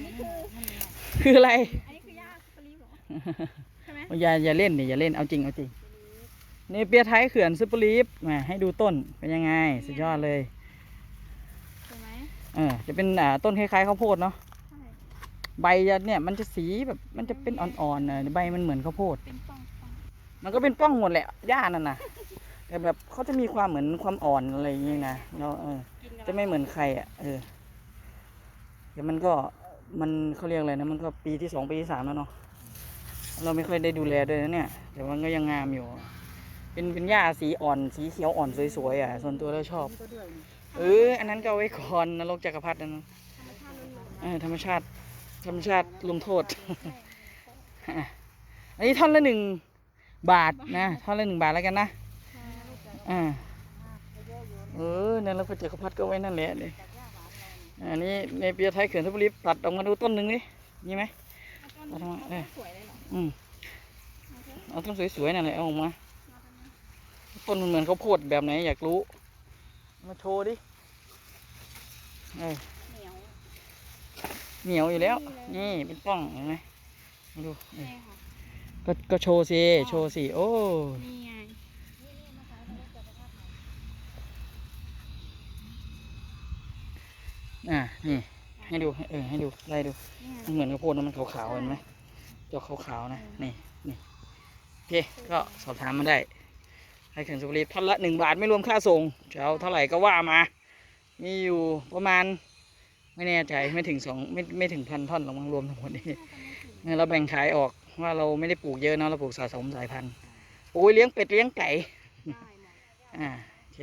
นนี้คือคืออะไร อันนี้คือหญ้าสปารีเหรอ ใช่ไหมอย่าอย่าเล่นดิอย่าเล่นเอาจริงเอาจริง นี่เปียไทยเขื่อนซุปเปอร์ลีฟมาให้ดูต้นเป็นยังไง สุดยอดเลย ใช่ไหมเออจะเป็นอ่าต้นคล้ายๆข้าวโพดเนาะใช่ ใบจะเนี่ยมันจะสีแบบมันจะเป็นอ่อนๆนะใบมันเหมือนข้าวโพด เป็นป้องป้องมันก็เป็นป้องหมดแหละหญ้านั่นนะแต่แบบเขาจะมีความเหมือนความอ่อนอะไรอย่างงี้นะเราเออ กินกันจะไม่เหมือนใครอะ เออแต่มันก็ มันเขาเรียกอะไรนะมันก็ปีที่สองปีที่สามแล้วเนาะเราไม่ค่อยได้ดูแลด้วยนะเนี่ย แต่มันก็ยังงามอยู่ เป็นเป็นหญ้าสีอ่อนสีเขียวอ่อนสวยๆอะส่วนตัวเราชอบ เอออันนั้นก็เอาไว้ก่อนนรกจักรพรรดินั่นนะธรรมชาติล้วนเออธรรมชาติธรรมชาติลงโทษ อันนี้ท่อนละหนึ่งบาทนะท่อนละหนึ่งบาทแล้วกันนะอ่าเออนั่นแล้วก็จักรพรรดิก็ไว้นั่นแหละเลย อันนี้ในเปียไทยเขื่อนทุบรีบตัดออกมาดูต้นหนึ่งดิมีไหมต้นเอาทำไมเออสวยเลยเหรออืมเอาเถอะเอาต้นสวยๆนั่นแหละเอาออกมาเอาเถอะต้นมันเหมือนข้าวโพดแบบไหนอยากรู้ มาโชว์ดิเออเหนียวเหนียวอยู่แล้ว นี่นี่เลยเป็นป้องเห็นไหมมาดูเอใช่อค่ะก็ก็โชว์สิโชว์สิโอ้นี่ไง อะนี่ให้ดูเออให้ดูไล่ดูนี่ไงมันเหมือนข้าวโพดนะมันขาวๆเห็นไหมจอกขาวๆนะนี่นี่โอเคก็สอบถามมาได้ให้เขื่อนสุรินทร์ท่อนละหนึ่งบาทไม่รวมค่าส่งจะเอาเท่าไหร่ก็ว่ามา มีอยู่ประมาณ ไม่แน่ใจไม่ถึงสองไม่ไม่ถึงพันท่อนหรอกมั้งรวมทั้งหมดนี่เนี่ยเราแบ่งขายออกว่าเราไม่ได้ปลูกเยอะเนาะเราปลูกสะสมสายพันธุ์โอ้ยเลี้ยงเป็ดเลี้ยงไก่ได้หมดอ่าโอเค